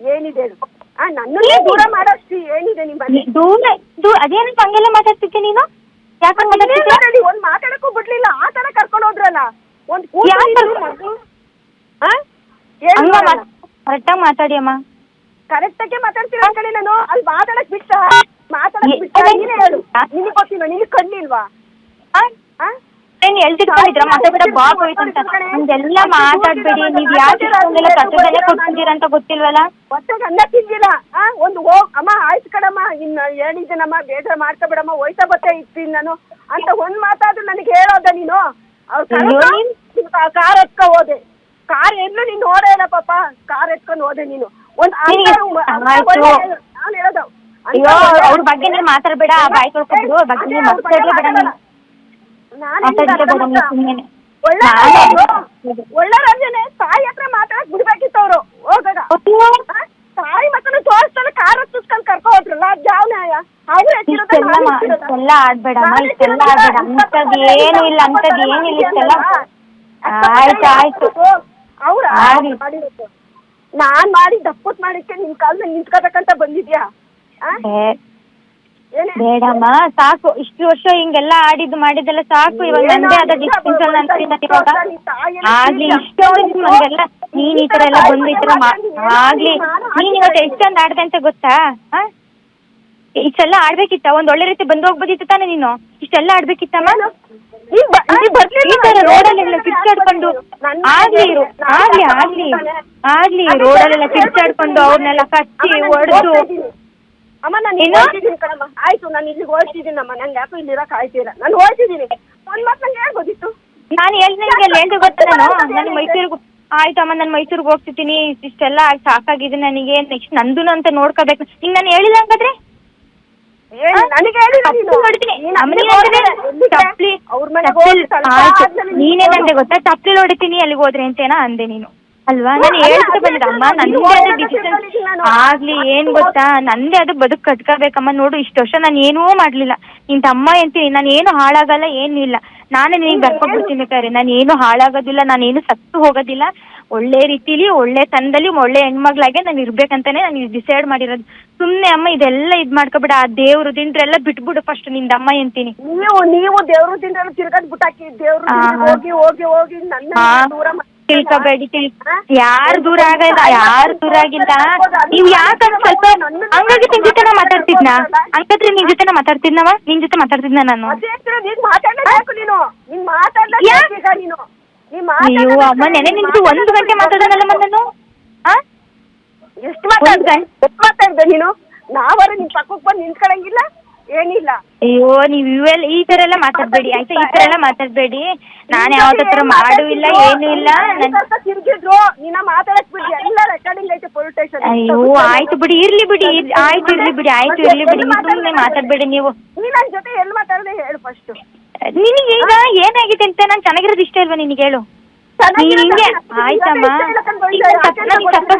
ಏನಿದೆ? ನನ್ನನ್ನೇ ದೂರ ಮಾಡೋಷ್ಟು ಏನಿದೆ ನಿಮ್ಮಲ್ಲಿ ದೂರ ದೂ ಅದೇನಕ್ಕೆ ಹಂಗೆಲ್ಲ ಮಾತಾಡ್ತಿದ್ದೆ ನೀನು? ಯಾಕೆ ಮಾತಾಡ್ತಿದ್ದೆ? ಒಂದ್ ಮಾತಾಡಕ್ಕೂ ಬಿಡ್ಲಿಲ್ಲ ಆ ತರ ಕರ್ಕೊಂಡು ಹೋದ್ರಲ್ಲ? ಒಂದ್ ಕರೆಕ್ಟಾಗಿ ಮಾತಾಡಿ ಅಮ್ಮ. ಕರೆಕ್ಟ್ ಆಗಿ ಮಾತಾಡ್ತೀರ ಕಡೆ ನಾನು? ಅಲ್ಲಿ ಮಾತಾಡಕ್ ಬಿಟ್ಟ? ಮಾತಾಡಕ್ ಬಿಟ್ಟ? ನೀನೇ ಹೇಳು. ನಿನಗ್ ಗೊತ್ತಿಲ್ವಾ? ನಿನಗ್ ಕಣ್ಣಿಲ್ವಾ? ಆ? ಏನ್ ಎಳ್ತಿಟ್ಕೊಂಡಿದ್ರ ಮಾತಾಡ್ಬಿಡ ಹೋಯ್ತು ಅಂತ. ಹಂಗೆಲ್ಲ ಮಾತಾಡ್ಬೇಡಿ. ನೀವ್ ಯಾಕೆ ಇಷ್ಟೊಂದೆಲ್ಲ ಕೊಡ್ತಿದ್ದೀರ ಅಂತ ಗೊತ್ತಿಲ್ವಲ್ಲ? ಹೊಟ್ಟೆಗೆ ಅನ್ನ ತಿಂದಿಲ್ಲ. ಆ ಒಂದು ಹೋಗ್ ಅಮ್ಮ ಆಯ್ತು ಕಣಮ್ಮ. ಇನ್ನ ಹೇಳಿದ್ದೀನಮ್ಮ. ಬೇಜಾರ್ ಮಾಡ್ಕೊಬೇಡಮ್ಮ ಹೋಯ್ತಾ ಬತ್ತೆ ಇರ್ತೀನಿ ನಾನು. ಅಂತ ಒಂದ್ ಮಾತಾದ್ರು ನನಗೆ ಹೇಳೋದ ನೀನು? ಅವ್ರ ಕಾರ್ ಎತ್ಕೊ ಹೋದೆ. ಕಾರ್ ಎಲ್ಲೂ ನೀನ್ ನೋಡೇ ಇಲ್ಲ ಪಾಪ. ಕಾರ್ ಎತ್ಕೊಂಡು ಹೋದೆ ನೀನು. ಒಂದ್. ನಾನು ಹೇಳೋದು. ಅಯ್ಯೋ ಅವ್ರ ಬಗ್ಗೆ ನೀನ್ ಮಾತಾಡ್ಬೇಡ. ಬಾಯ್ ತೊಳ್ಕೊಬಿಡು. ಬಗ್ಗೆ ನೀನ್ ಮಾತಾಡ್ಲೇ ಬೇಡ ನೀನು. ಮಾತಾಡ್ಲೇ ಬೇಡ ನೀನು ಸುಮ್ಮನೆ ಒಳ್ಳೆ ರಂಜನೆ. ತಾಯಿ ಹತ್ರ ಮಾತಾಡಕ್ ಬಿಡ್ಬೇಕಿತ್ತು ಅವ್ರು ಆ? ತಾಯಿ ಮಕ್ಕಳು ತೋರಿಸ್ತಾನೆ ಕಾರ್ ಹತ್ತಿಸ್ಕೊಂಡ್ ಕರ್ಕೊ ಹೋದ್ರಲ್ಲ ಯಾವ ನ್ಯಾಯ? ಅವ್ರು ಇಷ್ಟೆಲ್ಲ ಆಡ್ಬೇಡಮ್ಮ ಇಷ್ಟೆಲ್ಲ ಆಡ್ಬೇಡ ಏನು ಇಲ್ಲ ಅಂಥದ್ದು ಏನಿಲ್ಲ ಇಷ್ಟೆಲ್ಲ. ಆಯ್ತು ಆಯ್ತು. ಅವ್ರ ಮಾಡಿರೋದು. ನಾನ್ ಮಾಡಿ ದಪ್ಪತ್ ಮಾಡಿಕ್ಕೆ ನಿಮ್ ಕಾಲ್ದಲ್ಲಿ ನಿಂತ್ಕೋಬೇಕಂತ ಬಂದಿದ್ಯಾ? ಬೇಡಮ್ಮ ಸಾಕು. ಇಷ್ಟು ವರ್ಷ ಹಿಂಗೆಲ್ಲ ಆಡಿದ್ದು ಮಾಡಿದ್ದೆಲ್ಲ ಸಾಕು. ಇವಾಗ ನಂದೇ ಆದ ಡಿಸ್ಟೆನ್ಸ್ ಅಲ್ಲಿ ಇವಾಗ. ನೀನ್ ತಾಯಿಯನ್ನು ಆಗ್ಲಿ ಇಷ್ಟೊಂದು ನಮ್ಗೆಲ್ಲ ನೀನ್ ಈ ತರ ಎಲ್ಲ ಬಂದು ಈ ತರ ಆಗ್ಲಿ ನೀನ್ ಇವತ್ತು ಎಷ್ಟು ಚಂದ ಆಡ್ದೆ ಅಂತ ಗೊತ್ತಾ? ಆ? ಇಷ್ಟೆಲ್ಲ ಆಡ್ಬೇಕಿತ್ತ? ಒಂದ್ ಒಳ್ಳೆ ರೀತಿ ಬಂದು ಹೋಗ್ಬೋದಿತ್ತು ತಾನೆ ನೀನು? ಇಷ್ಟೆಲ್ಲ ಆಡ್ಬೇಕಿತ್ತಮ್ಮ ಈ ತರ ರೋಡಲ್ಲೆಲ್ಲ ಕಿರ್ಚಾಡ್ಕೊಂಡು ಆಗ್ಲಿ ಇರು. ಆಗ್ಲಿ ಆಗ್ಲಿ. ಆಗ್ಲಿ ರೋಡಲ್ಲೆಲ್ಲ ಕಿರ್ಚಾಡ್ಕೊಂಡು ಅವ್ರನ್ನೆಲ್ಲ ನಾನು ಹೊಡೆದು. ಅಮ್ಮ ನಾನು ಏನು? ಹೋಗ್ತಿದ್ದೀನಿ ಕಣಮ್ಮ. ಆಯ್ತು ನಾನು ಇಲ್ಲಿಗೆ ಹೋಗ್ತಿದ್ದೀನಮ್ಮ. ನಂಗೆ ಯಾಕೋ ಇಲ್ಲಿ ಇರಕ್ ಆಯ್ತಿಲ್ಲ. ನಾನು ಹೋಗ್ತಿದ್ದೀನಿ. ಒಂದ್ ಮಾತು ನಂಗೆ ಹೇಳ್ಬೋದಿತ್ತು? ನಾನು ಹೇಳ್ದಂಗೆ ಹೇಳ್ದೆ ಗೊತ್ತಾ ನಾನು? ನಾನು ಮೈಸೂರಿಗೆ ಆಯ್ತಮ್ಮ ನಾನು ಮೈಸೂರಿಗೆ ಹೋಗ್ತಿದ್ದೀನಿ. ಇಷ್ಟೆಲ್ಲ ಸಾಕಾಗಿದೆ ನನಗೆ. ನೆಕ್ಸ್ಟ್ ನಂದು ಅಂತ ನೋಡ್ಕೋಬೇಕು. ನಿಂಗೆ ನಾನು ಹೇಳಿಲ್ಲ ಹಂಗಾದ್ರೆ? ನೀನೇ ನನಗೆ ಹೇಳಿಲ್ಲ ನೀನು. ನೀನ್ ಅಮ್ಮನಿಗೆ ಹೋದ್ರೆ ಅವ್ರ ಮನೆಗೆ ಹೋಗಿ ಸ್ವಲ್ಪ ಆದ್ಮೇಲೆ ನೀನು ನೀನೇನಂದೆ ಗೊತ್ತಾ? ತಪ್ಪಲಿ ಹೊಡಿತೀನಿ ಅಲ್ಲಿಗೆ ಹೋದ್ರೆ ಅಂತೇನಾ ಅಂದೆ ನೀನು. ಅಲ್ವಾ? ನಾನು ಅದೇ- ಹೇಳ್ತಾ ಅಮ್ಮ ನಾನು ನಂದೇ ನೀವು ಆದ ಹೋಗೋದಕ್ಕೆ ಡಿಸಿಷನ್. ಆಗ್ಲಿ ಏನ್ ಗೊತ್ತಾ? ನಂದೇ ಅದು ಬದುಕು ಕಟ್ಕೋಬೇಕಮ್ಮ. ನೋಡು ಇಷ್ಟು ವರ್ಷ ನಾನು ಏನೂ ಮಾಡ್ಲಿಲ್ಲ. ನಿನ್ ತಮ್ಮ ಎಂತೀನಿ ನಾನು ಏನು ಹಾಳಾಗಲ್ಲ ಏನು ಇಲ್ಲ. ನಾನೇ ನಿನಗೆ ಬರ್ಕೊಬಿಡ್ತೀನಿ ಬೇಕಾದ್ರೆ ನಾನು ಏನು ಹಾಳಾಗೋದಿಲ್ಲ ನಾನು ಏನು ಸತ್ತು ಹೋಗೋದಿಲ್ಲ. ಒಳ್ಳೆ ರೀತಿಲಿ ಒಳ್ಳೆ ತಂದಲ್ಲಿ ಒಳ್ಳೆ ಹೆಣ್ಮಗ್ಳಾಗೆ ನಾನು ಇರ್ಬೇಕಂತಾನೆ ನಾನು ಡಿಸೈಡ್ ಮಾಡಿರೋದು. ಸುಮ್ಮನೆ ಅಮ್ಮ ಇದೆಲ್ಲ ಇದು ಮಾಡ್ಕೊಬೇಡ. ಆ ದೇವ್ರು ದಿಂಡ್ರೆಲ್ಲ ಬಿಟ್ಬಿಡು ಫಸ್ಟ್ನಿಂದ ಅಮ್ಮ ಎಂತೀನಿ. ನೀವು ನೀವು ದೇವ್ರ ದಿಂದ ತಿರ್ಗದ್ ಬಿಟ್ಟಾಕಿ ದೇವ್ರ. ಹೋಗಿ ಹೋಗಿ ಹೋಗಿ ನನ್ನ ಹಾ. ದೂರ ಮಾಡ್ತೀರಾ? ತಿಳ್ಕೊಬೇಡಿ ತಿಳ್ ಹಾ? ಯಾರು ದೂರ ಆಗಲ್ಲ ಯಾರು ದೂರ ಆಗಿಲ್ಲ. ನೀವ್ ಯಾಕಂತ ಸ್ವಲ್ಪ ಹಂಗಾಗಿ ನಿನ್ ಜೊತೆ ನಾ ಮಾತಾಡ್ತಿದ್ನಾ? ಹಂಗಾದ್ರೆ ನಿನ್ ಜೊತೆ ಮಾತಾಡ್ತಿದ್ನವ? ನಿನ್ ಜೊತೆ ಮಾತಾಡ್ತಿದ್ನ ನಾನು? ನೀವು ಅಯ್ಯೋ ಅಮ್ಮ ನೆನೆ. ನಿಂತು ಒಂದು ಗಂಟೆ ಮಾತಾಡೋಣಲ್ಲಮ್ಮ ನಾನು? ಎಷ್ಟು ಮಾತಾಡ್ದೆ? ನೀನು? ನಾವಾರ ನಿನ್ ಪಕ್ಕಕ್ಕೆ ಬಂದು ನಿಂತ್ಕೊಳಂಗಿಲ್ಲ. ಏನಿಲ್ಲ. ಅಯ್ಯೋ ನೀವು ಇವೆಲ್ಲ ಈ ತರ ಎಲ್ಲ ಮಾತಾಡ್ಬೇಡಿ ಆಯ್ತಾ? ಈ ತರ ಎಲ್ಲ ಮಾತಾಡ್ಬೇಡಿ. ನಾನು ಯಾವ್ದು ತರ ಮಾಡು ಇಲ್ಲ ಏನು ಇಲ್ಲ. ನನ್ ತಿರ್ಗಿದ್ರು ನಿನ್ನ ಮಾತಾಡಕ್ ಬಿಡಿ ಎಲ್ಲ ರೆಕಾರ್ಡಿಂಗ್ ಐತೆ ಪೊಲೀಸ್ ಸ್ಟೇಷನ್ ಅಯ್ಯೋ ಆಯ್ತು ಬಿಡಿ ಇರ್ಲಿ ಬಿಡಿ ಇರ್- ಆಯ್ತು ಇರ್ಲಿ ಬಿಡಿ ಆಯ್ತು ಇರ್ಲಿ ಬಿಡಿ. ನೀವು ಸುಮ್ಮನೆ ಮಾತಾಡ್ಬೇಡಿ ನೀವು. ನೀ ನನ್ ಜೊತೆ ಎಲ್ಲಿ ಮಾತಾಡದೆ ಹೇಳು ಫಸ್ಟ್ ನಿನಗೆ ಈಗ ಏನಾಗಿದೆ ಅಂತ ನಾನು ಚೆನ್ನಾಗಿರೋದು ಇಷ್ಟ ಇಲ್ವಾ ನಿನಗೆ ಹೇಳು? ನೀನ್ ಹಿಂಗೆ ಆಯ್ತಮ್ಮ. ಈಗ ನನ್ನ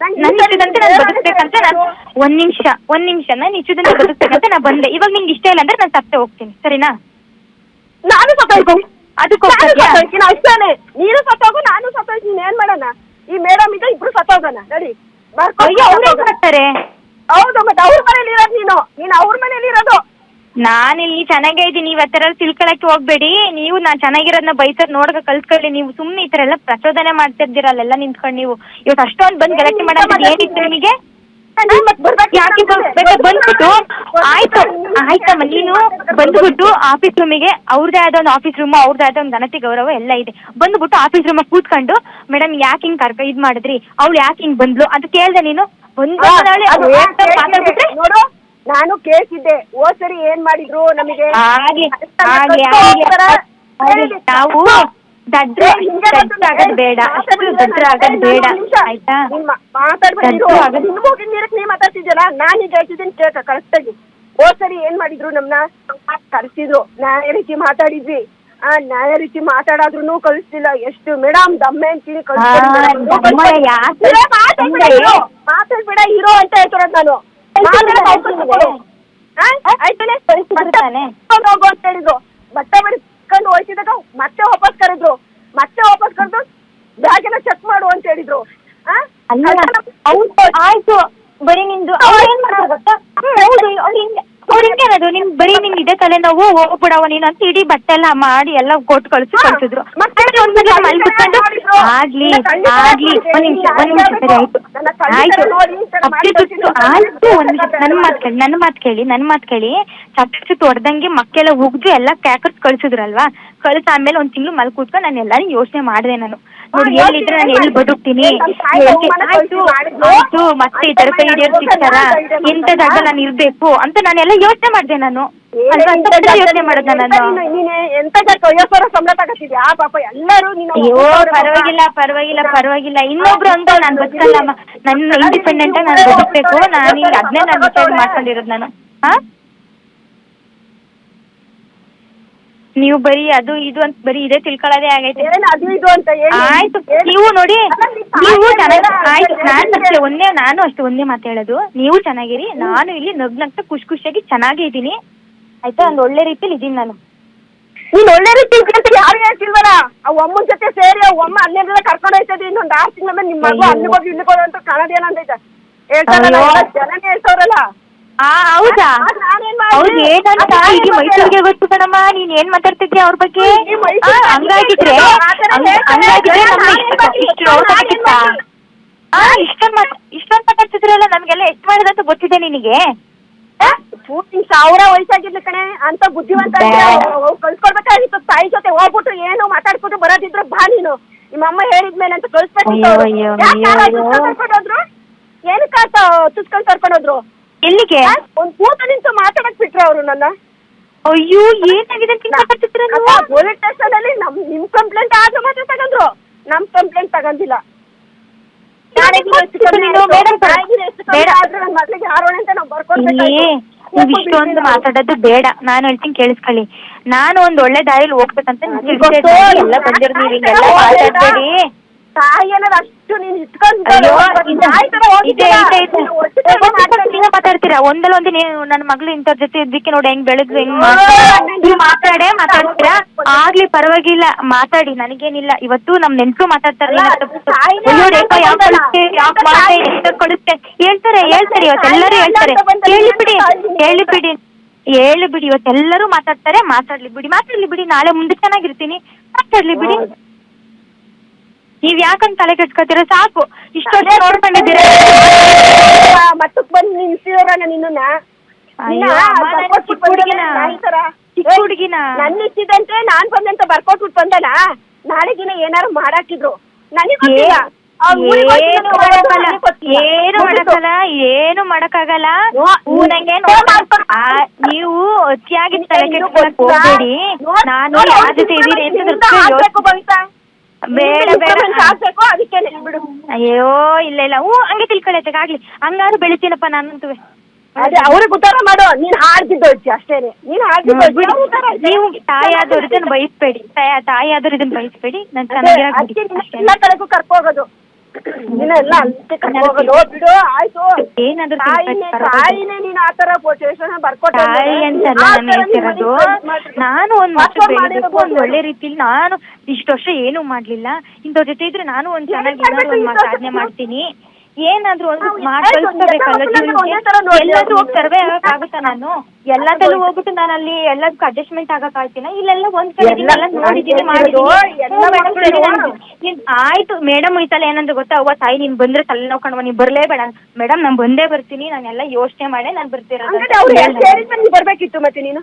ಇಷ್ಟದಂತೆ ನಾನು ಬದುಕ್ಬೇಕಂತ ನಾನು ಒಂದ್ ನಿಮಿಷ ಒಂದ್ ನಿಮಿಷ ನಾನು ಇಷ್ಟದಂತೆ ಬದುಕ್ಬೇಕಂತ ನಾ ಬಂದೆ. ಇವಾಗ ನಿಂಗೆ ಇಷ್ಟ ಇಲ್ಲ ಅಂದ್ರೆ ನಾನು ಸತ್ತೆ ಹೋಗ್ತೀನಿ. ಸರಿನಾ? ನಾನು ಸತ್ತೋಯ್ತೀನಿ ಅದಕ್ಕೆ ನಾನು ಅಷ್ಟೇನೆ ನೀನು ಸತ್ತೋಗು ನಾನು ಸತ್ತೋಯ್ತೀನಿ ಏನ್ ಮಾಡೋಣ? ಈ ಮೇಡಮ್ ಇದೆ ಇಬ್ರು ಸತ್ತೋಗೋಣ ನಡಿ ಬರ್ಕೊಂಡು ಅವ್ರು ಹೌದು ಮತ್ತೆ ಅವ್ರ ಮನೇಲಿ ಇರೋದು ನೀನು. ನೀನು ಅವ್ರ ಮನೇಲಿ ಇರೋದು. ನಾನಿಲ್ಲಿ ಚೆನ್ನಾಗೇ ಇದ್ದೀನಿ. ನೀವು ಆತರ ಥರ ತಿಳ್ಕೊಳಕ್ಕೆ ಹೋಗ್ಬೇಡಿ. ನೀವು ನಾನು ಚೆನ್ನಾಗಿರೋದನ್ನ ಬೈಸೋದ್ ನೋಡಕ ಕಲ್ತ್ಕೊಳ್ಳಿ. ನೀವು ಸುಮ್ಮನೆ ಈ ಥರ ಎಲ್ಲ ಪ್ರಚೋದನೆ ಮಾಡ್ತಿರ್ತೀರ ಅಲ್ಲೆಲ್ಲ ನಿಂತ್ಕೊಂಡು ನೀವು ಇವತ್ತು ಅಷ್ಟೊಂದು ಬಂದು ಗಲಾಟೆ ಮಾಡೋದು ಏನಿತ್ತು ನಿಮಗೆ? ಯಾಕೆ ಬಂದ್ಬಿಟ್ಟು? ಆಯ್ತು. ಆಯ್ತಮ್ಮ ನೀನು ಬಂದ್ಬಿಟ್ಟು ಆಫೀಸ್ ರೂಮಿಗೆ ಅವ್ರದೇ ಆದ ಒಂದು ಆಫೀಸ್ ರೂಮ್ ಅವ್ರದೇ ಆದ ಒಂದು ಗಣತಿ ಗೌರವ ಎಲ್ಲ ಇದೆ. ಬಂದ್ಬಿಟ್ಟು ಆಫೀಸ್ ರೂಮ್ ಕೂತ್ಕೊಂಡು ಮೇಡಮ್ ಯಾಕೆ ಹಿಂಗ್ ಕರ್ಕ ಇದ್ ಮಾಡಿದ್ರಿ? ಅವ್ಳು ಯಾಕೆ ಹಿಂಗ್ ಬಂದ್ಲು? ಅಂತ ಕೇಳ್ದೆ ನೀನು. ಒಂದು ನಾನು ಕೇಳ್ತಿದ್ದೆ ಓ ಸರಿ ಏನ್ ಮಾಡಿದ್ರು ನಮಗೆ? ಆಗ್ಲಿ ಆಗ್ಲಿ ಆಗ್ಲಿ. ಆಗ್ಲಿ ನಾವು ದಡ್ರ ದಡ್ರ ಆಗೋದ್ ಬೇಡ. ಅಷ್ಟು ದಡ್ರ ಆಗೋದ್ ಬೇಡ. ಆಯ್ತಾ? ಮಾತಾಡ್ಬಿಟ್ಟು ದಡ್ರು ಆಗೋದ್- ನಿನ್ ಹೋಗಿ ನೀರಕ್ ನೀ ಮಾತಾಡ್ತಿದ್ಯಲ್ಲ ನಾನು ಈಗ ಹೇಳ್ತಿದ್ದೀನಿ ಕೇಳ್ಕ ಕರೆಕ್ಟಾಗಿ ಹೋದ್ ಸರಿ ಏನ್ ಮಾಡಿದ್ರು ನಮ್ನ? ಕರ್ಸಿದ್ರು. ನ್ಯಾಯ ರೀತಿ ಮಾತಾಡಿದ್ವಿ. ಆ ನ್ಯಾಯ ರೀತಿ ಮಾತಾಡಾದ್ರೂ ಕಳಿಸ್ತಿಲ್ಲ ಎಷ್ಟು ಮೇಡಮ್ ದಮ್ಮೆ ಅಂತೀನಿ ದಮ್ಮ ಯಾಕೆ? ಅಂದ್ರೆ- ಮಾತಾಡ್ಬೇಡ ಹೀರೋ ಅಂತ ಹೇಳ್ತಿರೋದು ನಾನು. ಹೋಗು ಅಂತ ಹೇಳಿದ್ರು. ಬಟ್ಟೆ ಮಡಿಕೊಂಡು ಹೋಯ್ತಿದಾಗ ಮತ್ತೆ ವಾಪಸ್ ಕರೆದ್ರು. ಮತ್ತೆ ವಾಪಸ್ ಕರೆದು ಬ್ಯಾಗ್ ಎಲ್ಲ ಚೆಕ್ ಮಾಡು ಅಂತ ಹೇಳಿದ್ರು. ಆಯ್ತು. ಬರೀ ನಿಂದು. ಅವ್ರು ಏನ್ ಮಾಡ್ತಾರೆ ಗೊತ್ತಾ ಹ್ಮ್, ಹೌದು ಅವ್ರು ಹಿಂಗೆ ಅವ್ರು ಹಿಂಗೆ ಅನ್ನೋದು ನಿನ್ ಬರೀ ತಲೆ ನೋವು ಹೋಗ್ಬಿಡವ ನೀನು ಅಂತ ಇಡೀ ಬಟ್ಟೆ ಎಲ್ಲ ಮಾಡಿ ಎಲ್ಲ ಕೊಟ್ಟು ಕಳ್ಸಿ. ಕಳ್ಸಿದ್ರು ಮತ್ತೆ ಮತ್ತೆ ಒಂದ್ ಸಲ ಮಲ್ ಕುತ್ಕೊಂಡು. ಆಗ್ಲಿ ಆಗ್ಲಿ ಒಂದ್ ನಿಮಿಷ ಒಂದ್ ನಿಮಿಷ ಸರಿ ಆಯ್ತು ನನ್ನ ಆಯ್ತು ಸುತ್ತು ಕಳ್ಸಿದ್ರು. ಆಯ್ತು ಒಂದ್ ನಿಮಿಷ ನನ್ನ ಮಾತು ಕೇಳಿ ನನ್ ಮಾತ್ ಕೇಳಿ ನನ್ನ ಮಾತು ಕೇಳಿ ತಪ್ಪಿ ಸುತ್ತು ಹೊಡೆದಂಗೆ ಮಕ್ಕೆಲ್ಲ ಉಗ್ದು ಎಲ್ಲ ಕ್ಯಾಕರ್ಸ್ ಕಳ್ಸಿದ್ರಲ್ವಾ ಕಳ್ಸ ಆದ್ಮೇಲೆ ಒಂದ್ ತಿಂಗಳು ಮಲ್ ಕೂತ್ಕೊಂಡು ನಾನು ಎಲ್ಲಾರು ಯೋಚನೆ ಮಾಡಿದೆ ನಾನು. ನೋಡಿ ಎಲ್ಲಿದ್ರೆ ನಾನು ಎಲ್ಲಿ ಬದುಕ್ತೀನಿ? ಆಯ್ತು ಆಯ್ತು ಮತ್ತೆ ಈ ತರ ಕೈ ಹಿಡಿಯೋರು ಸಿಗ್ತಾರ? ಇಂಥ ಜಾಗ ನಾನು ಇರ್ಬೇಕು ಅಂತ ನಾನೆಲ್ಲ ಯೋಚನೆ ಮಾಡಿದೆ ನಾನು. ಯೋಚನೆ ಮಾಡಿದ್ನ ನಾನು. ಎಂತ ಸಂಬಳ ತಗೋತಿದ್ಯಾ? ಪಾಪ ಎಲ್ಲರೂ ಅಯ್ಯೋ ಪರವಾಗಿಲ್ಲ ಪರವಾಗಿಲ್ಲ ಪರವಾಗಿಲ್ಲ. ಇನ್ನೊಬ್ರು ಅಂತ ನಾನು ಬದುಕಲ್ಲಮ್ಮ ನನ್ನ ಇಂಡಿಪೆಂಡೆಂಟ್ ನಾನು ಬದುಕ್ಬೇಕು. ನಾನು ಇಲ್ಲಿ ಅದನ್ನೇ ನಾನು ಡಿಸೈಡ್ ಮಾಡ್ಕೊಂಡಿರೋದು ನಾನು. ಹಾ? ನೀವು ಬರೀ ಅದು ಇದು ಅಂತ ಬರೀ ಇದೇ ತಿಳ್ಕೊಳ್ಳೋದೇ ಆಗೈತೆ. ಏನ್ ಅದು ಇದು ಅಂತ ಹೇಳಿ. ಆಯ್ತು ನೀವು ನೋಡಿ ನೀವು ಚೆನ್ನಾಗಿ ಆಯ್ತು ನಾನು ಅಷ್ಟೇ ಒಂದೇ ನಾನು ಅಷ್ಟೇ ಒಂದೇ ಮಾತು ಹೇಳೋದು. ನೀವು ಚೆನ್ನಾಗಿರಿ ನಾನು ಇಲ್ಲಿ ನಗ್ನಗ್ತಾ ಖುಷಿ ಖುಷಿಯಾಗಿ ಚೆನ್ನಾಗೇ ಇದ್ದೀನಿ. ಆಯ್ತಾ ಒಂದು ಒಳ್ಳೆ ರೀತಿಲಿ ಇದ್ದೀನಿ ನಾನು. ನೀನ್ ಒಳ್ಳೆ ರೀತಿ ಅಂತ ಯಾರು ಹೇಳ್ತಿಲ್ವಲ್ಲ ಅಮ್ಮನ ಜೊತೆ ಸೇರಿ ಆ ಅಮ್ಮ ಕರ್ಕೊಂಡ್ ಕರ್ಕೊಂಡು ಹೋಯ್ತದೆ. ಇನ್ನೊಂದು ಆರು ತಿಂಗಳ ಮೇಲೆ ನಿಮ್ಮ ಮಗು. ಅಲ್ಲಿ ಹೋಗಿ ಇಲ್ಲಿ ಹೋಗಿ ಅಂತ ಕಾಣೋದೇನಂತೈತೆ ಹೇಳ್ತಾರಲ್ಲ. ಎಲ್ಲ ಜನನೇ ಹೇಳ್ತಾರಲ್ಲ ಆ ಹೌದಾ? ಅವ್ರು ಏನಂತ ಇಡೀ ಮಾಡ್ಲಿ? ಮೈಸೂರಿಗೆ ಗೊತ್ತು ಕಣಮ್ಮ ನೀನ್ ಏನ್ ಮಾತಾಡ್ತಿದ್ಯಾ ಅವ್ರ ಬಗ್ಗೆ? ಹಂಗಾಗಿದ್ರೆ ಹಂಗಾಗಿದ್ರೆ? ಆ ಇಷ್ಟೊಂದ್ ಮಾತ್ ಇಷ್ಟೊಂದ್ ಮಾತಾಡ್ತಿದ್ರಲ್ಲ ನಮ್ಗೆಲ್ಲ ಎಷ್ಟು ಮಾಡಿದಂತ ಗೊತ್ತಿದೆ ನಿನಗೆ? ನಿನ್ ಸಾವಿರ ವಯಸ್ಸಾಗಿರ್ಲಿ ಕಣೆ. ಅಂತ ಬುದ್ಧಿವಂತ ಕಳ್ಸ್ಕೊಡ್ಬೇಕಾಗಿತ್ತು. ಕಳ್ಸ್ಕೊಳ್ಬೇಕಾಗಿತ್ತು ತಾಯಿ ಜೊತೆ ಹೋಗ್ಬಿಟ್ಟು ಏನು ಮಾತಾಡ್ಕೊಂಡು ಬರೋದಿದ್ರು ಬಾ ನೀನು. ನಿಮ್ಮ ಅಮ್ಮ ಹೇಳಿದ್ಮೇಲೆ ಅಂತ ಕಳ್ಸ್ಬೇಕು ಏನಕ್ಕೆ ಅವ್ರು. ಕರ್ಕೊಂಡ್ ಹೋದ್ರು? ಏನಕ್ಕಾತ ತುಸ್ಕೊಂಡ್ ಕರ್ಕೊಂಡೋದ್ರು ಎಲ್ಲಿಗೆ ಒಂದ್ ಕೂತ ನಿಂತು ಮಾತಾಡಕ್ ಬಿಟ್ರ ಅವ್ರು ನನ್ನ ಅಯ್ಯೋ ಏನಾಗಿದೆ ಅಂತ ಹಿಂಗ್ ಮಾತಾಡ್ತಿದ್ರ ನೀವು ಪೊಲೀಸ್ ಸ್ಟೇಷನ್ ಅಲ್ಲಿ ನಮ್ ನಿಮ್ ಕಂಪ್ಲೇಂಟ್ ಆದ್ರೂ ಮಾತ್ರ ತಗೊಂಡ್ರು ನಮ್ ಕಂಪ್ಲೇಂಟ್ ತಗೊಂಡಿಲ್ಲ ನಾಳೆಗೆ ಎಷ್ಟು ಕಮ್ಮಿ ನೀನು ಆಯ್ತು? ಮೇಡಮ್ ಸರ್, ನಾಳೆಗೆ ಎಷ್ಟು ಕಮ್ಮಿ ಬೇಡ. ಆದ್ರೂ ನನ್ ಮಗ್ಳಿಗೆ ಆರೋಣ ಅಂತ ನಾವು ಇಷ್ಟೊಂದು ಮಾತಾಡೋದು ಬೇಡ ನಾನು ಹೇಳ್ತೀನಿ ಕೇಳಿಸ್ಕೊಳ್ಳಿ ನಾನು ಒಂದ್ ಒಳ್ಳೆ ದಾರಿಲಿ ಹೋಗ್ಬೇಕಂತ ನಿಮ್ಗೆ ನನಗ್ ತಿಳಿಸ್ತಾ ಗೊತ್ತು. ಎಲ್ಲ ಬಂದಿರೋ ನೀವು ಹಿಂಗೆಲ್ಲ ಮಾತಾಡ್ಬೇಡಿ ತಾಯಿ ಅನ್ನೋದು ಅಷ್ಟು ನೀನ್ ಇಟ್ಕೊಂಡು ನೀವೇ ಮಾತಾಡ್ತೀರಾ? ಒಂದಲ್ಲ ಒಂದು ನೀವು ನನ್ನ ಮಗಳು ಇಂಥವ್ರ ಜೊತೆ ಇದ್ದಕ್ಕೆ ನೋಡಿ ಹೆಂಗ್ ಬೆಳೆದ್ರು ಹೆಂಗ್ ನೀವು ಮಾತಾಡೇ ಮಾತಾಡ್ತೀರಾ? ಆಗ್ಲಿ ಪರವಾಗಿಲ್ಲ ಮಾತಾಡಿ ನನಗೇನಿಲ್ಲ. ಇವತ್ತು ನಮ್ ನೆಂಟರು ಮಾತಾಡ್ತಾರೆ ಅಲ್ಲ, ಏನ್ ತಪ್ಪು? ತಾಯಿನೇ ಅಯ್ಯೋ ರೇಖಾ ಯಾಕೆ ಅಂತ ಕಳಿಸ್ತೆ ಯಾಕೆ ಮಾಡ್ದೆ ಎಂತ ಕಳಿಸ್ತೆ ಹೇಳ್ತಾರೆ ಹೇಳ್ತಾರೆ ಇವತ್ತೆಲ್ಲರೂ ಹೇಳ್ತಾರೆ. ಹೇಳಿ ಬಿಡಿ ಹೇಳಿ ಬಿಡಿ ಹೇಳಿ ಬಿಡಿ. ಇವತ್ತೆಲ್ಲರೂ ಮಾತಾಡ್ತಾರೆ ಮಾತಾಡ್ಲಿ ಬಿಡಿ ಮಾತಾಡ್ಲಿ ಬಿಡಿ ನಾಳೆ ಮುಂದೆ ಚೆನ್ನಾಗಿರ್ತೀನಿ. ಮಾತಾಡ್ಲಿ ಬಿಡಿ. ನೀವ್ ಯಾಕಂತ ತಲೆ ಕೆಟ್ಕೋತೀರ ಸಾಕು. ಇಷ್ಟು ವರ್ಷ ನೋಡ್ಕೊಂಡಿದ್ದೀರ? ಮತ್ತಕ್ ಬಂದು ನಿಲ್ಸಿರೋಣ ನಿನ್ನ ನಾನು ಚಿಕ್ಕ ಹುಡುಗಿನ. ನನ್ನ ಇಚ್ಚಿದಂತೆ ನಾನ್ ಬಂದಂತ ಬರ್ಕೊಟ್ಬಿಟ್ಟು ಬಂದನ ನಾಳೆಗಿನ ಏನಾರು ಮಾಡಾಕಿದ್ರು. ನನಗೆ ಏನು ಮಾಡಕಲ್ಲ ಮಾಡಕ್ಕಲ್ಲ? ಏನು ಮಾಡಕ್ಕಾಗಲ್ಲ? ನೋ- ಊನಂಗೆ ಫೋನ್ ಮಾಡ್ಕೊಂಡು- ಆ, ನೀವು ಅತಿಯಾಗಿ ತಲೆ ಕೆಡ್ಸ್ಕೊಳಕ್ ಹೋಗ್ಬೇಡಿ. ನಾನು ಯಾವ ಜೊತೆ ಇದೀನಿ ಅಂತ ಯೋಚನೆ. ಬೇಡ ಬೇಡ. improvement ಅದಕ್ಕೆ ಬಿಡು ಅಯ್ಯೋ ಇಲ್ಲ ಇಲ್ಲ. ಹ್ಞೂ ಹಂಗೆ ತಿಳ್ಕೊಳತ್ತೆ ಆಗ್ಲಿ. ಹಂಗಾರು ಬೆಳಿತೀನಪ್ಪ ನಾನಂತೂ. ಅದೇ ಅವ್ರಿಗೆ ಉತ್ತಾರ ಮಾಡು. ನೀನ್ ಹಾಡ್ತಿದ್ದೋಯ್ತಿ ಅಷ್ಟೇನೆ. ನೀನ್ ನೀವು ತಾಯಾದವ್ರು ಇದನ್ನ ಬಯಸ್ಬೇಡಿ ತಾಯಿ ಆದ್ರೂ ಇದನ್ನ ಬಯಸ್ಬೇಡಿ ನಾನು ಚೆನ್ನಾಗಿ ಎಲ್ಲ ಕಡೆಗೂ ಕರ್ಕೋಗೋದು. ನಿನ್ನ ಎಲ್ಲ ಅಲ್ಲಿಗೆ ಕರ್ಕೋಗೋದು ಬಿಡು ಆಯ್ತು. ಏನಾದ್ರೂ ತಾಯಿನೇ ತಿಳ್ಕೊಳ್ತಾರೆ. ತಾಯಿನೇ ನೀನ್ ಬರ್ಕೊಟ್ಟು ತಾಯಿ ಅಂತಲ್ಲ ಒಂದ್ ವರ್ಷ ಬೆಳಿಬೇಕು ಒಂದ್ ಒಳ್ಳೆ ರೀತಿಲಿ ನಾನು ಇಷ್ಟು ವರ್ಷ ಏನು ಮಾಡ್ಲಿಲ್ಲ. ಇಂಥವ್ರ ಜೊತೆ ಇದ್ರೆ ನಾನು ಒಂದ್ ಚೆನ್ನಾಗಿ ಏನಾದ್ರು ಒಂದ್ ಸಾಧನೆ ಮಾಡ್ತೀನಿ. ಏನಾದ್ರೂ ಒಂದು ಮಾಡಿ ಕಳಿಸ್ಕೋಬೇಕಲ್ಲ ಜೀವನಕ್ಕೆ? ಎಲ್ಲಾದ್ರೂ ಹೋಗಿ ಸರ್ವೆ ಆಗಕ್ಕಾಗುತ್ತಾ ನಾನು? ಎಲ್ಲದಲ್ಲೂ ಹೋಗ್ಬಿಟ್ಟು ನಾನು ಅಲ್ಲಿ ಎಲ್ಲದಕ್ಕೂ ಅಡ್ಜಸ್ಟ್ಮೆಂಟ್ ಆಗಕ್ ಆಯ್ತೀನ? ಇಲ್ಲೆಲ್ಲ ಒಂದ್ ಕಡೆ ಎಲ್ಲ ನೋಡಿದೀನಿ ಮಾಡಿದೀನಿ. ಆಯ್ತು ಮೇಡಮ್ ಈ ಸಲ ಏನಂದ್ರೆ ಗೊತ್ತಾ? ಅವ್ವ ತಾಯಿ ನೀನ್ ಬಂದ್ರೆ ತಲೆ ನೋಕೊಂಡ್ವ ನೀನ್ ಬರ್ಲೇಬೇಡ ಮೇಡಮ್ ನಾನ್ ಬಂದೇ ಬರ್ತೀನಿ ನಾನೆಲ್ಲ ಯೋಚನೆ ಮಾಡೇ ನಾನ್ ಬರ್ತಿರೋದು ಬರ್ಬೇಕಿತ್ತು ಮತ್ತೆ ನೀನು?